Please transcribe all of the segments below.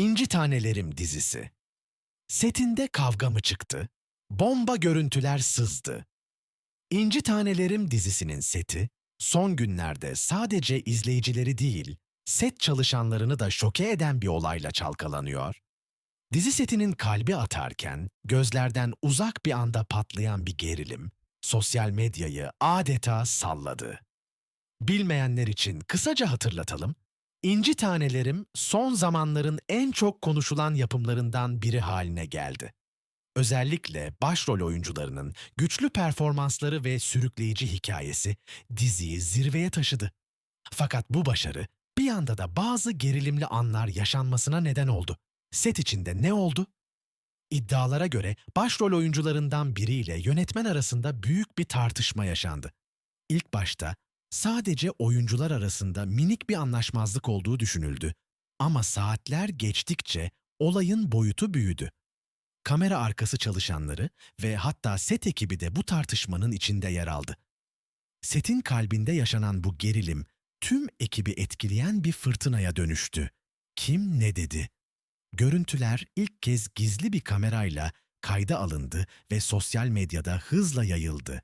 İnci Tanelerim dizisi. Setinde kavga mı çıktı? Bomba görüntüler sızdı. İnci Tanelerim dizisinin seti, son günlerde sadece izleyicileri değil, set çalışanlarını da şoke eden bir olayla çalkalanıyor. Dizi setinin kalbi atarken, gözlerden uzak bir anda patlayan bir gerilim, sosyal medyayı adeta salladı. Bilmeyenler için kısaca hatırlatalım. İnci Tanelerim son zamanların en çok konuşulan yapımlarından biri haline geldi. Özellikle başrol oyuncularının güçlü performansları ve sürükleyici hikayesi diziyi zirveye taşıdı. Fakat bu başarı bir yanda da bazı gerilimli anlar yaşanmasına neden oldu. Set içinde ne oldu? İddialara göre başrol oyuncularından biriyle yönetmen arasında büyük bir tartışma yaşandı. İlk başta sadece oyuncular arasında minik bir anlaşmazlık olduğu düşünüldü. Ama saatler geçtikçe olayın boyutu büyüdü. Kamera arkası çalışanları ve hatta set ekibi de bu tartışmanın içinde yer aldı. Setin kalbinde yaşanan bu gerilim tüm ekibi etkileyen bir fırtınaya dönüştü. Kim ne dedi? Görüntüler ilk kez gizli bir kamerayla kayda alındı ve sosyal medyada hızla yayıldı.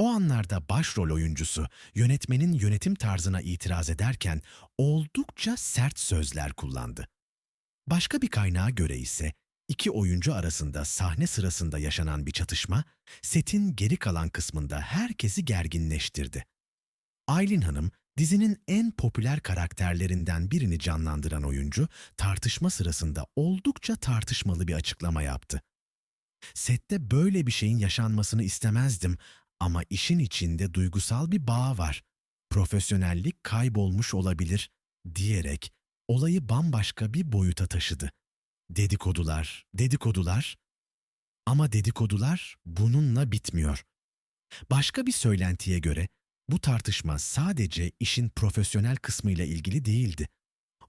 O anlarda başrol oyuncusu yönetmenin yönetim tarzına itiraz ederken oldukça sert sözler kullandı. Başka bir kaynağa göre ise iki oyuncu arasında sahne sırasında yaşanan bir çatışma setin geri kalan kısmında herkesi gerginleştirdi. Aylin Hanım dizinin en popüler karakterlerinden birini canlandıran oyuncu tartışma sırasında oldukça tartışmalı bir açıklama yaptı. Sette böyle bir şeyin yaşanmasını istemezdim ama işin içinde duygusal bir bağ var. Profesyonellik kaybolmuş olabilir diyerek olayı bambaşka bir boyuta taşıdı. Dedikodular, dedikodular ama dedikodular bununla bitmiyor. Başka bir söylentiye göre bu tartışma sadece işin profesyonel kısmıyla ilgili değildi.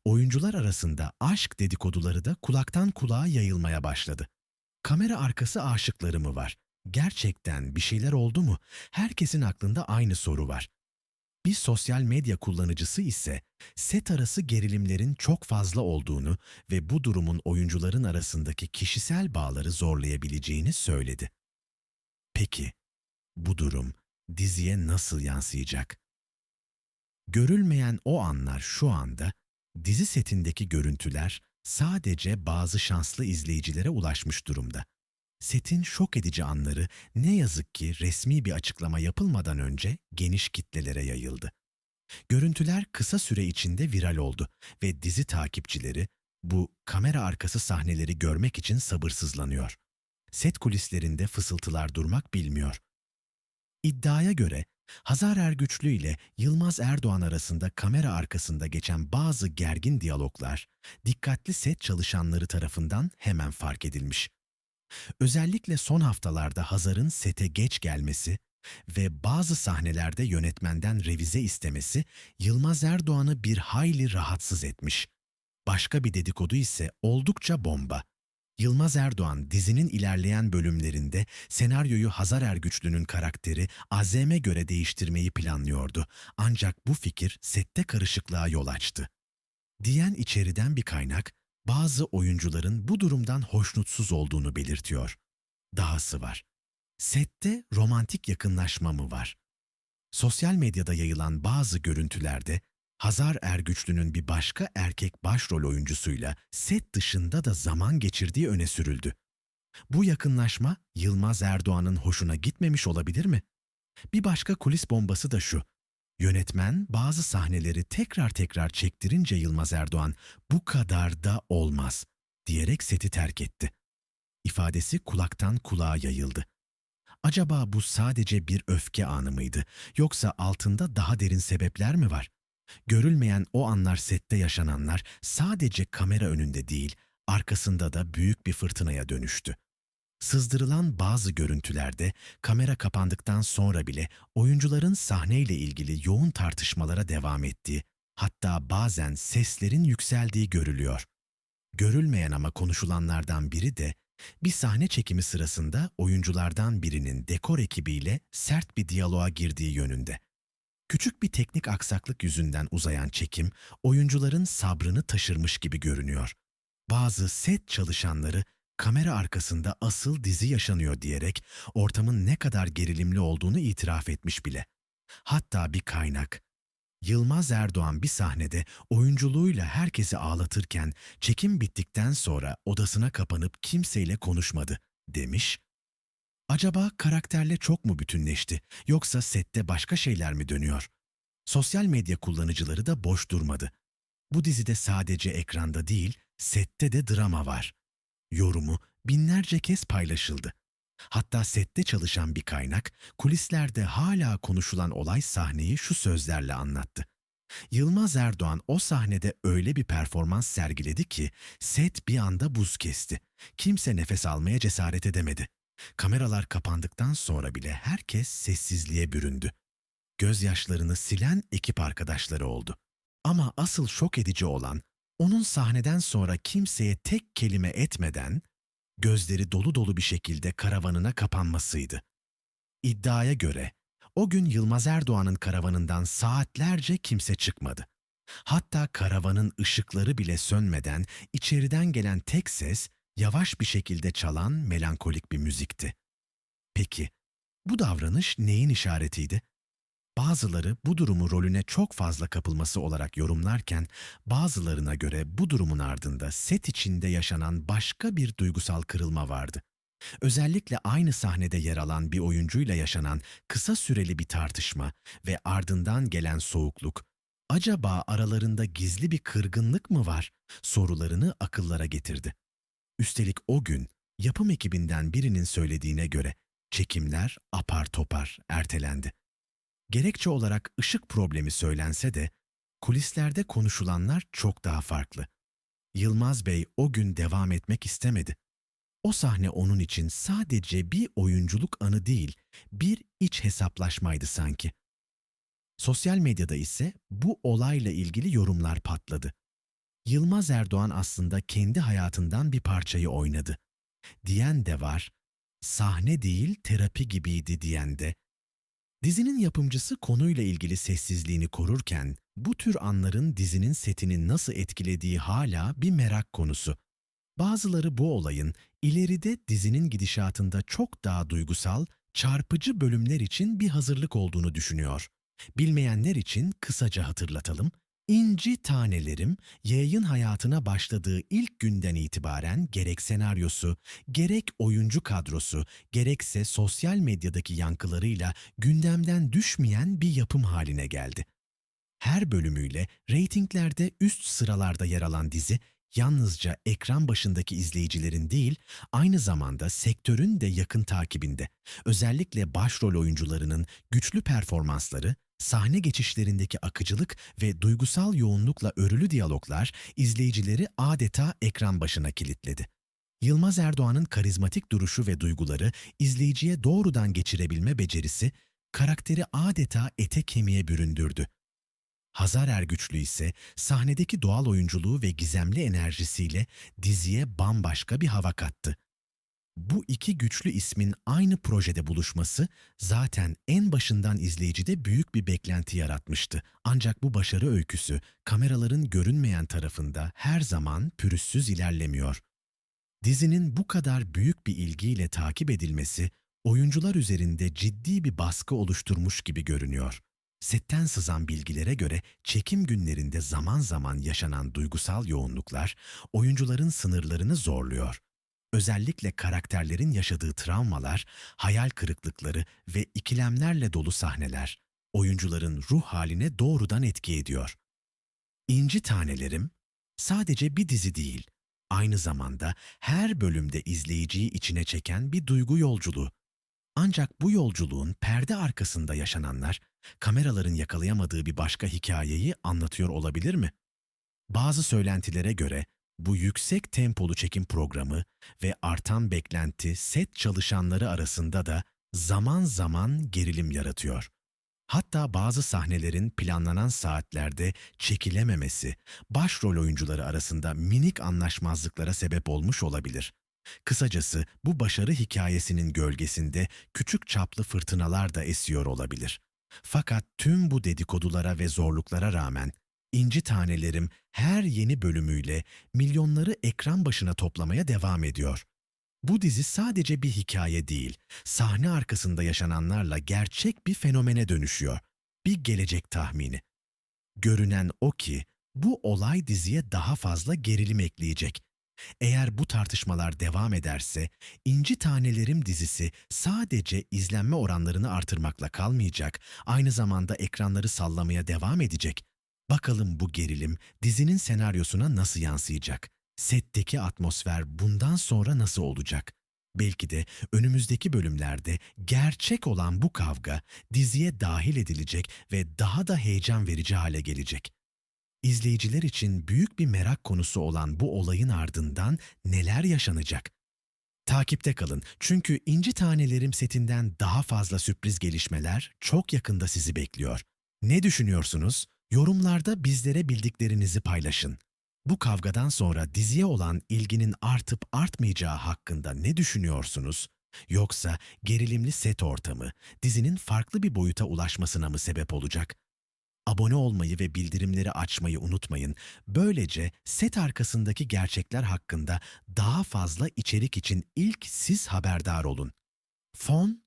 Oyuncular arasında aşk dedikoduları da kulaktan kulağa yayılmaya başladı. Kamera arkası aşıkları mı var? Gerçekten bir şeyler oldu mu? Herkesin aklında aynı soru var. Bir sosyal medya kullanıcısı ise set arası gerilimlerin çok fazla olduğunu ve bu durumun oyuncuların arasındaki kişisel bağları zorlayabileceğini söyledi. Peki, bu durum diziye nasıl yansıyacak? Görülmeyen o anlar şu anda dizi setindeki görüntüler sadece bazı şanslı izleyicilere ulaşmış durumda. Setin şok edici anları ne yazık ki resmi bir açıklama yapılmadan önce geniş kitlelere yayıldı. Görüntüler kısa süre içinde viral oldu ve dizi takipçileri bu kamera arkası sahneleri görmek için sabırsızlanıyor. Set kulislerinde fısıltılar durmak bilmiyor. İddiaya göre Hazar Ergüçlü ile Yılmaz Erdoğan arasında kamera arkasında geçen bazı gergin diyaloglar dikkatli set çalışanları tarafından hemen fark edilmiş. Özellikle son haftalarda Hazar'ın sete geç gelmesi ve bazı sahnelerde yönetmenden revize istemesi Yılmaz Erdoğan'ı bir hayli rahatsız etmiş. Başka bir dedikodu ise oldukça bomba. Yılmaz Erdoğan dizinin ilerleyen bölümlerinde senaryoyu Hazar Ergüçlü'nün karakteri Azem'e göre değiştirmeyi planlıyordu. Ancak bu fikir sette karışıklığa yol açtı. Diyen içeriden bir kaynak, bazı oyuncuların bu durumdan hoşnutsuz olduğunu belirtiyor. Dahası var. Sette romantik yakınlaşma mı var? Sosyal medyada yayılan bazı görüntülerde Hazar Ergüçlü'nün bir başka erkek başrol oyuncusuyla set dışında da zaman geçirdiği öne sürüldü. Bu yakınlaşma Yılmaz Erdoğan'ın hoşuna gitmemiş olabilir mi? Bir başka kulis bombası da şu. Yönetmen bazı sahneleri tekrar tekrar çektirince Yılmaz Erdoğan bu kadar da olmaz diyerek seti terk etti. İfadesi kulaktan kulağa yayıldı. Acaba bu sadece bir öfke anı mıydı yoksa altında daha derin sebepler mi var? Görülmeyen o anlar sette yaşananlar sadece kamera önünde değil, arkasında da büyük bir fırtınaya dönüştü. Sızdırılan bazı görüntülerde kamera kapandıktan sonra bile oyuncuların sahneyle ilgili yoğun tartışmalara devam ettiği, hatta bazen seslerin yükseldiği görülüyor. Görülmeyen ama konuşulanlardan biri de bir sahne çekimi sırasında oyunculardan birinin dekor ekibiyle sert bir diyaloğa girdiği yönünde. Küçük bir teknik aksaklık yüzünden uzayan çekim oyuncuların sabrını taşırmış gibi görünüyor. Bazı set çalışanları kamera arkasında asıl dizi yaşanıyor diyerek ortamın ne kadar gerilimli olduğunu itiraf etmiş bile. Hatta bir kaynak, Yılmaz Erdoğan bir sahnede oyunculuğuyla herkesi ağlatırken çekim bittikten sonra odasına kapanıp kimseyle konuşmadı demiş. Acaba karakterle çok mu bütünleşti yoksa sette başka şeyler mi dönüyor? Sosyal medya kullanıcıları da boş durmadı. Bu dizide sadece ekranda değil, sette de drama var. Yorumu binlerce kez paylaşıldı. Hatta sette çalışan bir kaynak, kulislerde hala konuşulan olay sahneyi şu sözlerle anlattı. Yılmaz Erdoğan o sahnede öyle bir performans sergiledi ki set bir anda buz kesti. Kimse nefes almaya cesaret edemedi. Kameralar kapandıktan sonra bile herkes sessizliğe büründü. Gözyaşlarını silen ekip arkadaşları oldu. Ama asıl şok edici olan onun sahneden sonra kimseye tek kelime etmeden gözleri dolu dolu bir şekilde karavanına kapanmasıydı. İddiaya göre o gün Yılmaz Erdoğan'ın karavanından saatlerce kimse çıkmadı. Hatta karavanın ışıkları bile sönmeden içeriden gelen tek ses yavaş bir şekilde çalan melankolik bir müzikti. Peki bu davranış neyin işaretiydi? Bazıları bu durumu rolüne çok fazla kapılması olarak yorumlarken, bazılarına göre bu durumun ardında set içinde yaşanan başka bir duygusal kırılma vardı. Özellikle aynı sahnede yer alan bir oyuncuyla yaşanan kısa süreli bir tartışma ve ardından gelen soğukluk, acaba aralarında gizli bir kırgınlık mı var sorularını akıllara getirdi. Üstelik o gün yapım ekibinden birinin söylediğine göre çekimler apar topar ertelendi. Gerekçe olarak ışık problemi söylense de kulislerde konuşulanlar çok daha farklı. Yılmaz Bey o gün devam etmek istemedi. O sahne onun için sadece bir oyunculuk anı değil, bir iç hesaplaşmaydı sanki. Sosyal medyada ise bu olayla ilgili yorumlar patladı. Yılmaz Erdoğan aslında kendi hayatından bir parçayı oynadı. Diyen de var, sahne değil terapi gibiydi diyen de, Dizinin yapımcısı konuyla ilgili sessizliğini korurken bu tür anların dizinin setini nasıl etkilediği hala bir merak konusu. Bazıları bu olayın ileride dizinin gidişatında çok daha duygusal, çarpıcı bölümler için bir hazırlık olduğunu düşünüyor. Bilmeyenler için kısaca hatırlatalım. İnci Tanelerim, yayın hayatına başladığı ilk günden itibaren gerek senaryosu, gerek oyuncu kadrosu, gerekse sosyal medyadaki yankılarıyla gündemden düşmeyen bir yapım haline geldi. Her bölümüyle reytinglerde üst sıralarda yer alan dizi, yalnızca ekran başındaki izleyicilerin değil, aynı zamanda sektörün de yakın takibinde. Özellikle başrol oyuncularının güçlü performansları, sahne geçişlerindeki akıcılık ve duygusal yoğunlukla örülü diyaloglar izleyicileri adeta ekran başına kilitledi. Yılmaz Erdoğan'ın karizmatik duruşu ve duyguları izleyiciye doğrudan geçirebilme becerisi karakteri adeta ete kemiğe büründürdü. Hazar Ergüçlü ise sahnedeki doğal oyunculuğu ve gizemli enerjisiyle diziye bambaşka bir hava kattı. Bu iki güçlü ismin aynı projede buluşması zaten en başından izleyicide büyük bir beklenti yaratmıştı. Ancak bu başarı öyküsü kameraların görünmeyen tarafında her zaman pürüzsüz ilerlemiyor. Dizinin bu kadar büyük bir ilgiyle takip edilmesi oyuncular üzerinde ciddi bir baskı oluşturmuş gibi görünüyor. Setten sızan bilgilere göre çekim günlerinde zaman zaman yaşanan duygusal yoğunluklar oyuncuların sınırlarını zorluyor. Özellikle karakterlerin yaşadığı travmalar, hayal kırıklıkları ve ikilemlerle dolu sahneler oyuncuların ruh haline doğrudan etki ediyor. İnci Tanelerim sadece bir dizi değil, aynı zamanda her bölümde izleyiciyi içine çeken bir duygu yolculuğu. Ancak bu yolculuğun perde arkasında yaşananlar, kameraların yakalayamadığı bir başka hikayeyi anlatıyor olabilir mi? Bazı söylentilere göre bu yüksek tempolu çekim programı ve artan beklenti set çalışanları arasında da zaman zaman gerilim yaratıyor. Hatta bazı sahnelerin planlanan saatlerde çekilememesi başrol oyuncuları arasında minik anlaşmazlıklara sebep olmuş olabilir. Kısacası bu başarı hikayesinin gölgesinde küçük çaplı fırtınalar da esiyor olabilir. Fakat tüm bu dedikodulara ve zorluklara rağmen İnci Tanelerim her yeni bölümüyle milyonları ekran başına toplamaya devam ediyor. Bu dizi sadece bir hikaye değil, sahne arkasında yaşananlarla gerçek bir fenomene dönüşüyor. Bir gelecek tahmini. Görünen o ki bu olay diziye daha fazla gerilim ekleyecek. Eğer bu tartışmalar devam ederse İnci Tanelerim dizisi sadece izlenme oranlarını artırmakla kalmayacak, aynı zamanda ekranları sallamaya devam edecek. Bakalım bu gerilim dizinin senaryosuna nasıl yansıyacak? Setteki atmosfer bundan sonra nasıl olacak? Belki de önümüzdeki bölümlerde gerçek olan bu kavga diziye dahil edilecek ve daha da heyecan verici hale gelecek. İzleyiciler için büyük bir merak konusu olan bu olayın ardından neler yaşanacak? Takipte kalın çünkü İnci Tanelerim setinden daha fazla sürpriz gelişmeler çok yakında sizi bekliyor. Ne düşünüyorsunuz? Yorumlarda bizlere bildiklerinizi paylaşın. Bu kavgadan sonra diziye olan ilginin artıp artmayacağı hakkında ne düşünüyorsunuz? Yoksa gerilimli set ortamı dizinin farklı bir boyuta ulaşmasına mı sebep olacak? Abone olmayı ve bildirimleri açmayı unutmayın. Böylece set arkasındaki gerçekler hakkında daha fazla içerik için ilk siz haberdar olun. Fon